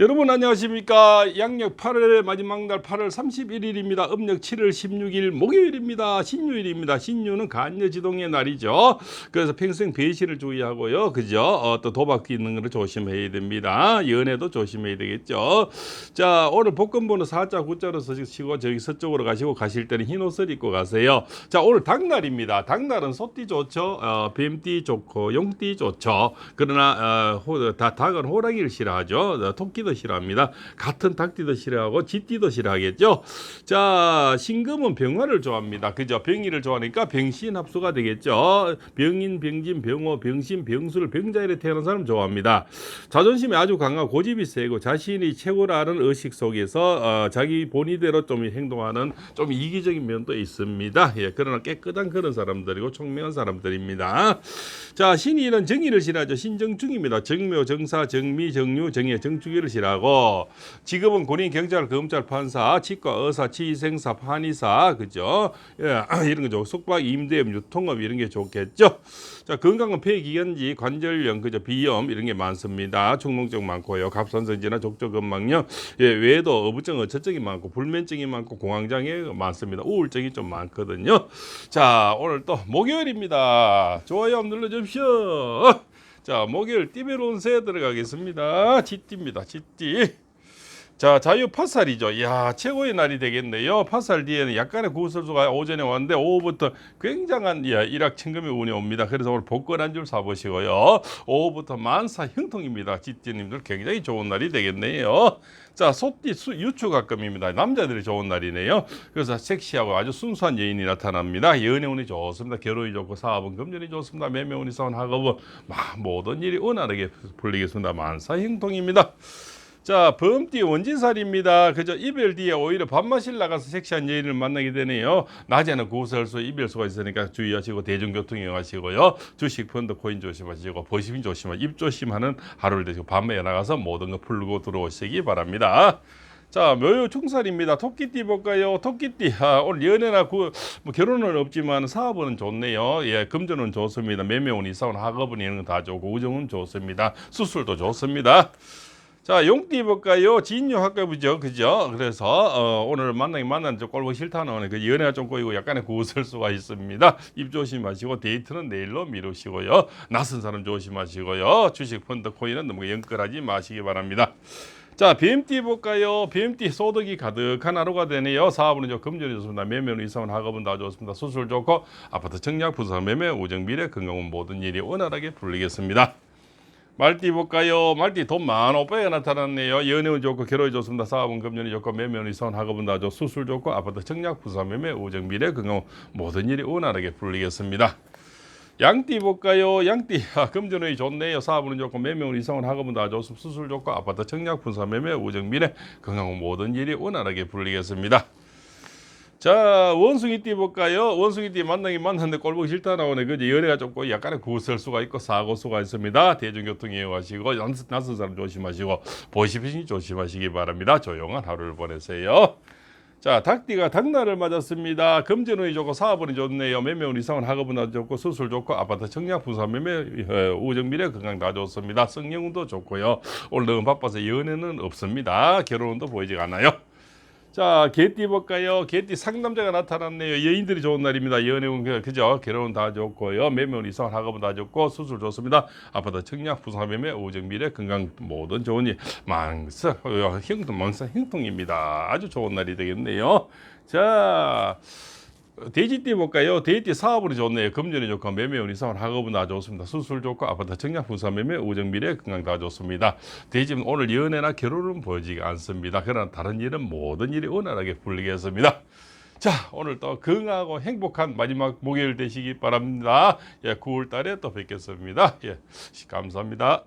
여러분 안녕하십니까? 양력 8월의 마지막 날 8월 31일입니다. 음력 7월 16일 목요일입니다. 신유일입니다. 신유는 간여지동의 날이죠. 그래서 평생 배신을 주의하고요. 그죠? 어, 또 도박 있는 거를 조심해야 됩니다. 연애도 조심해야 되겠죠. 자 오늘 복권번호 4자 9자로 서시고 저기 서쪽으로 가시고 가실 때는 흰 옷을 입고 가세요. 자 오늘 닭날입니다. 닭날은 소띠 좋죠? 어, 뱀띠 좋고 용띠 좋죠? 그러나 어, 호, 다, 닭은 호랑이를 싫어하죠. 어, 토끼 도 싫어합니다. 같은 닭띠도 싫어하고 쥐띠도 싫어하겠죠? 자 신금은 병화를 좋아합니다. 그죠? 병의를 좋아하니까 병신 합수가 되겠죠. 병인 병진 병호 병신 병술 병자일에 태어난 사람 좋아합니다. 자존심이 아주 강하고 고집이 세고 자신이 최고라는 의식 속에서 어, 자기 본의대로 좀 행동하는 좀 이기적인 면도 있습니다. 예 그러나 깨끗한 그런 사람들이고 총명한 사람들입니다. 자 신의는 정의를 싫어하죠. 신정중입니다. 정묘 정사 정미 정유 정예 정주기를 싫어하고 직업은 군인 경찰 검찰 판사 치과 의사 치생사 판의사 그죠? 예, 이런 거죠 속박 임대업 유통업 이런 게 좋겠죠? 자 건강은 폐기견지 관절염 그죠? 비염 이런 게 많습니다. 충농증 많고요. 갑선성지나 족저근막염 예, 외에도 어부증 어처증이 많고 불면증이 많고 공황장애 많습니다. 우울증이 좀 많거든요. 자 오늘 또 목요일입니다. 좋아요 눌러주십시오 자 목요일 띠베론세 들어가겠습니다. 지띠입니다. 지띠 자 자유 파살이죠. 이야 최고의 날이 되겠네요. 파살 뒤에는 약간의 구설수가 오전에 왔는데 오후부터 굉장한 예, 일확천금의 운이 옵니다. 그래서 오늘 복권 한 줄 사보시고요. 오후부터 만사 형통입니다. 지띠님들 굉장히 좋은 날이 되겠네요. 자 소띠 수, 유추가금입니다. 남자들이 좋은 날이네요. 그래서 섹시하고 아주 순수한 여인이 나타납니다. 연애 운이 좋습니다. 결혼이 좋고 사업은 금전이 좋습니다. 매매 운이 사원 학업은 막 모든 일이 원활하게 풀리겠습니다. 만사 형통입니다. 자, 범띠 원진살입니다. 그저 이별 뒤에 오히려 밥맛을 나가서 섹시한 여인을 만나게 되네요. 낮에는 구설수 이별수가 있으니까 주의하시고 대중교통 이용하시고요. 주식, 펀드, 코인 조심하시고 보시민 조심하시고 입 조심하는 하루를 되시고 밤에 나가서 모든 거 풀고 들어오시기 바랍니다. 자, 묘요 충살입니다. 토끼띠 볼까요? 토끼띠. 아, 오늘 연애나 구, 뭐 결혼은 없지만 사업은 좋네요. 예, 금전은 좋습니다. 매매운 이사운 학업은 이런 거 다 좋고 우정은 좋습니다. 수술도 좋습니다. 자, 용띠 볼까요? 진유 학급이죠. 그죠? 그래서 어, 오늘 만나기 만나는 좀 꼴보기 싫다는 그 연애가 좀 꼬이고 약간의 구설 수가 있습니다. 입 조심하시고 데이트는 내일로 미루시고요. 낯선 사람 조심하시고요. 주식 펀드 코인은 너무 연끌하지 마시기 바랍니다. 자, BMT 볼까요? BMT 소득이 가득한 하루가 되네요. 사업은 좀 금전이 좋습니다. 매매는 이상은 학업은 다 좋습니다. 수술 좋고 아파트 청약 부산 매매 우정 미래 건강은 모든 일이 원활하게 풀리겠습니다. 말띠 볼까요? 말띠 돈 많은 오빠가 나타났네요. 연애운 좋고 결혼이 좋습니다. 사업은 금전이 좋고 매매는 이상 학업은 다 좋고 수술 좋고 아파트 청약 부산 매매 우정 미래 건강 모든 일이 원활하게 풀리겠습니다. 양띠 볼까요? 양띠 아, 금전운이 좋네요. 사업은 좋고 매매운 이상은 학업은 다 좋습니다. 수술 좋고 아파트 청약 부산 매매 우정 미래 건강 모든 일이 원활하게 풀리겠습니다. 자 원숭이 띠 볼까요? 원숭이 띠 만나긴 만났는데 꼴보기 싫다 나오네. 그지 연애가 좁고 약간의 구설 수가 있고 사고 수가 있습니다. 대중교통 이용하시고 낯선 사람 조심하시고 보시피 조심하시기 바랍니다. 조용한 하루를 보내세요. 자, 닭띠가 닭날을 맞았습니다. 금전운이 좋고 사업운이 좋네요. 매매운 이상은 학업은 아주 좋고 수술 좋고 아파트 청약 부산 매매 어, 우정 미래 건강 다 좋습니다. 성령운도 좋고요. 오늘 너무 바빠서 연애는 없습니다. 결혼운도 보이지 않아요. 자, 개띠 볼까요? 개띠 상남자가 나타났네요. 여인들이 좋은 날입니다. 연애운 그- 그죠? 결혼 다 좋고요. 매매운 이상 학업은 다 좋고 수술 좋습니다. 아파트 청약 부산 매매 우정 미래 건강 모든 좋은 일 망사 어, 형통 망사 형통입니다. 아주 좋은 날이 되겠네요. 자. 돼지띠 볼까요? 돼지띠 사업으로 좋네요. 금전이 좋고 매매운 이상은 학업은 다 좋습니다. 수술 좋고 아파트 청약 부산 매매 우정 미래 건강 다 좋습니다. 돼지는 오늘 연애나 결혼은 보여지지 않습니다. 그러나 다른 일은 모든 일이 원활하게 풀리겠습니다. 자, 오늘 또 건강하고 행복한 마지막 목요일 되시기 바랍니다. 예, 9월 달에 또 뵙겠습니다. 예, 감사합니다.